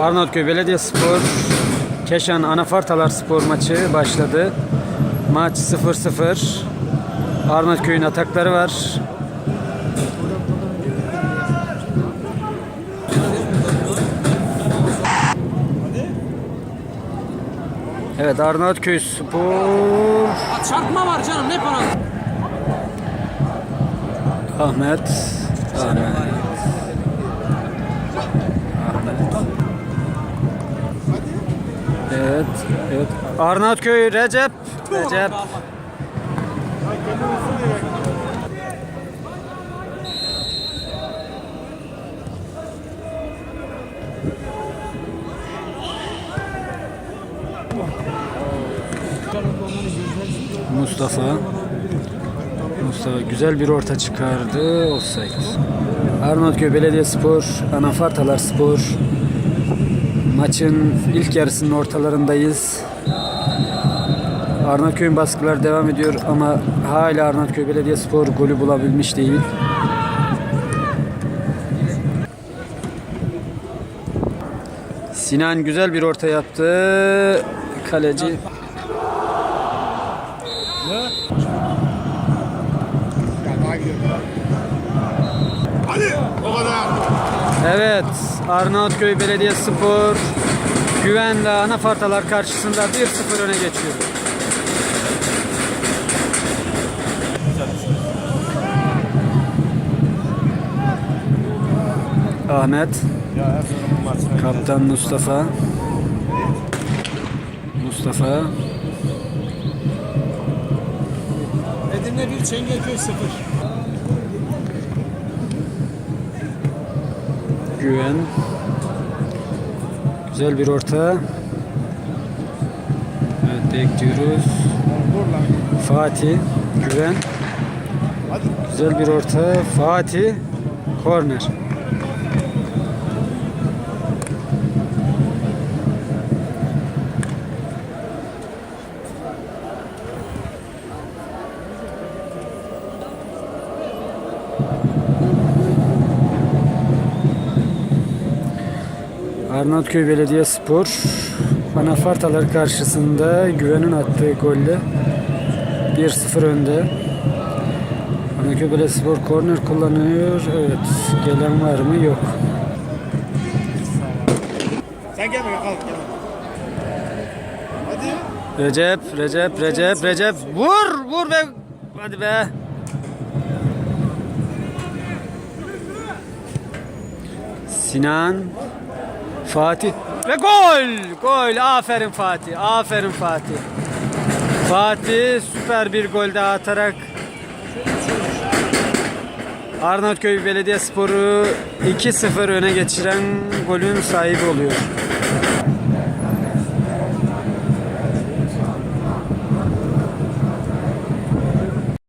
Arnavutköy Belediyespor Keşan Anafartalar Spor maçı başladı. Maç 0-0. Arnavutköy'ün atakları var. Evet Arnavutköy Spor çarpma var canım ne para? Ahmet Ahmet Evet, evet. Arnavutköy Recep Recep Mustafa Mustafa güzel bir orta çıkardı. Offside. Arnavutköy Belediyespor, Anafartalar Spor. Maçın ilk yarısının ortalarındayız. Arnavutköy'ün baskılar devam ediyor ama hala Arnavutköy Belediyespor golü bulabilmiş değil. Sinan güzel bir orta yaptı. Kaleci. Evet, Arnavutköy Belediyespor güvenle anafartalar karşısında 1-0 öne geçiyor. Ahmet, kaptan Mustafa. Mustafa, Edirne 1 Çengelköy 0. Güven. Güzel bir orta. Evet, bekliyoruz. Fatih, Güven. Güzel bir orta. Fatih. Korner. Arnavutköy Belediyespor Anafartalar karşısında güvenin attığı golle 1-0 önde. Arnavutköy Belediyespor korner kullanıyor. Evet. Gelen var mı? Yok. Sen gelme kalk gel. Hadi. Recep, Recep, Recep, Recep. Vur, vur be. Hadi be. Sinan, Fatih ve gol! Gol! Aferin Fatih, aferin Fatih. Fatih süper bir gol daha atarak Arnavutköy Belediyespor'u 2-0 öne geçiren golün sahibi oluyor.